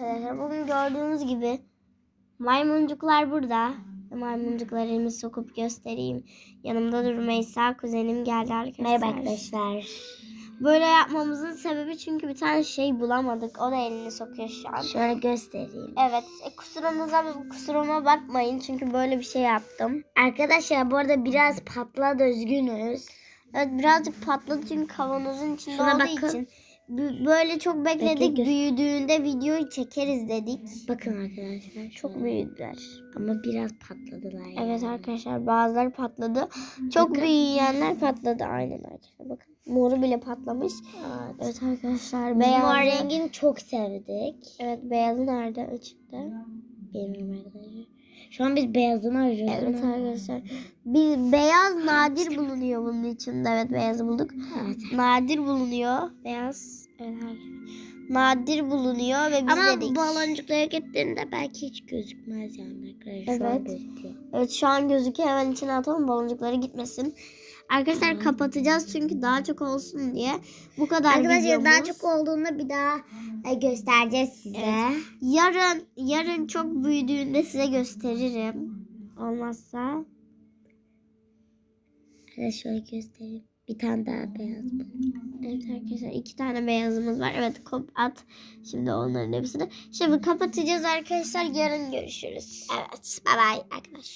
Arkadaşlar bugün gördüğünüz gibi maymuncuklar burada. Maymuncukları elimi sokup göstereyim. Yanımda da Rümeysa kuzenim geldi arkadaşlar. Merhaba arkadaşlar. Böyle yapmamızın sebebi çünkü bir tane şey bulamadık. O da elini sokuyor şu an. Şöyle göstereyim. Evet e, kusurumuza kusuruma bakmayın çünkü böyle bir şey yaptım. Arkadaşlar bu arada biraz patladı üzgünüz. Evet birazcık patladı çünkü kavanozun içinde Şuna olduğu bakın. için. Böyle çok bekledik. Bekle, Büyüdüğünde videoyu çekeriz dedik. Bakın arkadaşlar. Çok şöyle. büyüdüler. Ama biraz patladılar. yani. Evet arkadaşlar bazıları patladı. Çok büyüyenler patladı aynen arkadaşlar. Bakın moru bile patlamış. Evet. Evet arkadaşlar mor rengini çok sevdik. Evet beyazı nerede açıkta? Bilmiyorum arkadaşlar. Şu an biz beyazını arıyoruz. Evet arkadaşlar. Bir beyaz nadir bulunuyor bunun içinde. Evet beyazı bulduk. Evet. Nadir bulunuyor. Beyaz. Evet. Nadir bulunuyor ve biz Ama dedik. bu baloncuklara gittiğinde belki hiç gözükmez yani arkadaşlar. Şu an Evet. gözüküyor. Evet şu an gözüküyor. Hemen içine atalım baloncukları gitmesin. Arkadaşlar kapatacağız çünkü daha çok olsun diye. Bu kadar Arkadaşlar videomuz. daha çok olduğunda bir daha e, göstereceğiz size. Yarın yarın çok büyüdüğünde size gösteririm. Olmazsa Şöyle şöyle göstereyim. Bir tane daha beyaz bu. Evet arkadaşlar iki tane beyazımız var. Evet kop at. Şimdi onların hepsini. Şimdi kapatacağız arkadaşlar. Yarın görüşürüz. Evet. Bye bye arkadaşlar.